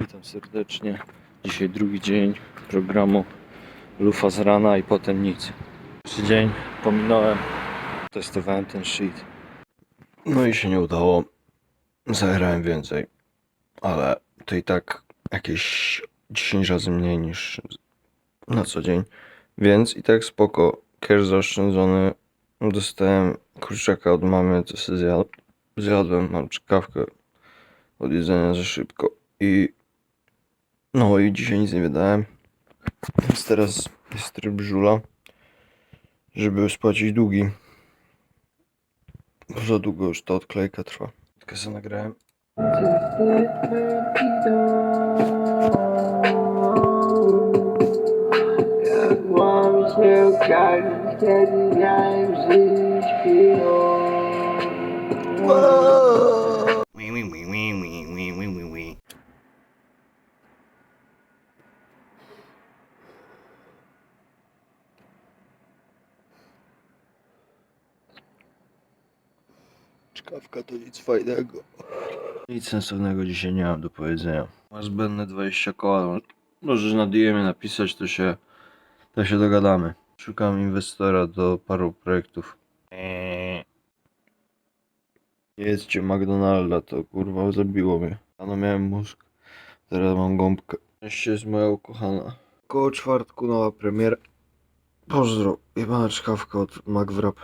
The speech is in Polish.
Witam serdecznie. Dzisiaj drugi dzień programu Lufa z rana i potem nic. Pierwszy dzień pominąłem, testowałem ten sheet. No i się nie udało. Zagrałem więcej, ale to i tak jakieś 10 razy mniej niż na co dzień. Więc i tak spoko. Cash zaoszczędzony. Dostałem kurczaka od mamy, to sobie zjadł, zjadłem. Mam czkawkę od jedzenia za szybko. I no i dzisiaj nic nie wydałem. Więc teraz jest tryb żula, żeby spłacić długi. Bo za długo już ta odklejka trwa. Tylko sobie nagrałem. Jak mam się każdy, kiedy miałem żyć chwilą. Czkawka to nic fajnego. Nic sensownego dzisiaj nie mam do powiedzenia. Masz zbędne 20 koła. Możesz na DM napisać, to się, to się dogadamy. Szukam inwestora do paru projektów. Jedzcie McDonalda, to kurwa zabiło mnie. Ano miałem mózg, teraz mam gąbkę. Szczęście jest moja ukochana. Koło czwartku nowa premiera. Pozdro, jebana czkawka od McWrap.